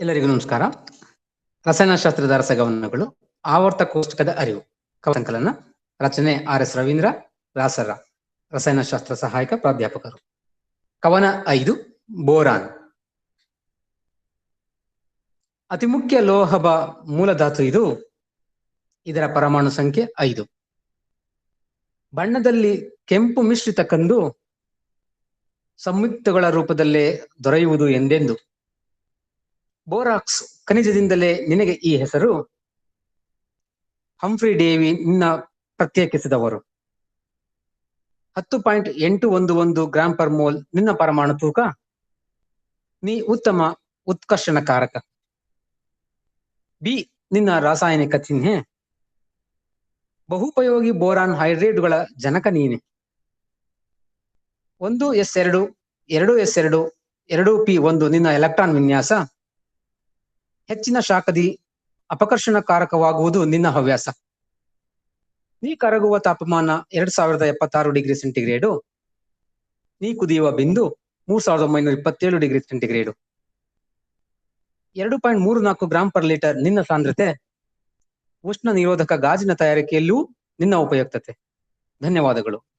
ಎಲ್ಲರಿಗೂ ನಮಸ್ಕಾರ. ರಸಾಯನಶಾಸ್ತ್ರದ ರಸಗಮನಗಳು ಆವರ್ತ ಕೋಷ್ಟಕದ ಅರಿವು ಸಂಕಲನ, ರಚನೆ ಆರ್ ಎಸ್ ರವೀಂದ್ರ ರಾಸರ ರಸಾಯನಶಾಸ್ತ್ರ ಸಹಾಯಕ ಪ್ರಾಧ್ಯಾಪಕರು. ಕವನ ಐದು, ಬೋರಾನ್. ಅತಿ ಮುಖ್ಯ ಲೋಹಬ ಮೂಲಧಾತು ಇದು, ಇದರ ಪರಮಾಣು ಸಂಖ್ಯೆ ಐದು. ಬಣ್ಣದಲ್ಲಿ ಕೆಂಪು ಮಿಶ್ರಿತ ಕಂದು, ಸಂಯುಕ್ತಗಳ ರೂಪದಲ್ಲೇ ದೊರೆಯುವುದು ಎಂದೆಂದು? ಬೋರಾಕ್ಸ್ ಖನಿಜದಿಂದಲೇ ನಿನಗೆ ಈ ಹೆಸರು? ಹಂಫ್ರಿ ಡೇವಿ ನಿನ್ನ ಪ್ರತ್ಯೇಕಿಸಿದವರು. ಹತ್ತು ಪಾಯಿಂಟ್ ಎಂಟು ಒಂದು ಒಂದು ಗ್ರಾಂ ಪರ್ ಮೋಲ್ ನಿನ್ನ ಪರಮಾಣು ತೂಕ? ನೀ ಉತ್ತಮ ಉತ್ಕರ್ಷಣಕಾರಕ. ಬಿ, ನಿನ್ನ ರಾಸಾಯನಿಕ ಚಿಹ್ನೆ? ಬಹುಪಯೋಗಿ ಬೋರಾನ್ ಹೈಡ್ರೇಟ್ಗಳ ಜನಕ ನೀನೆ. ಒಂದು ಎಸ್ ಎರಡು ಎರಡು ಎಸ್ ಎರಡು ಎರಡು ಪಿ ಒಂದು ನಿನ್ನ ಎಲೆಕ್ಟ್ರಾನ್ ವಿನ್ಯಾಸ? ಹೆಚ್ಚಿನ ಶಾಖದಿ ಅಪಕರ್ಷಣಕಾರಕವಾಗುವುದು ನಿನ್ನ ಹವ್ಯಾಸ. ನೀ ಕರಗುವ ತಾಪಮಾನ ಎರಡ್ ಸಾವಿರದ ಎಪ್ಪತ್ತಾರು ಡಿಗ್ರಿ ಸೆಂಟಿಗ್ರೇಡು. ನೀ ಕುದಿಯುವ ಬಿಂದು ಮೂರ್ ಸಾವಿರದ ಒಂಬೈನೂರ ಇಪ್ಪತ್ತೇಳು ಡಿಗ್ರಿ ಸೆಂಟಿಗ್ರೇಡು. ಎರಡು ಪಾಯಿಂಟ್ ಮೂರು ನಾಲ್ಕು ಗ್ರಾಂ ಪರ್ ಲೀಟರ್ ನಿನ್ನ ಸಾಂದ್ರತೆ, ಉಷ್ಣ ನಿರೋಧಕ ಗಾಜಿನ ತಯಾರಿಕೆಯಲ್ಲೂ ನಿನ್ನ ಉಪಯುಕ್ತತೆ. ಧನ್ಯವಾದಗಳು.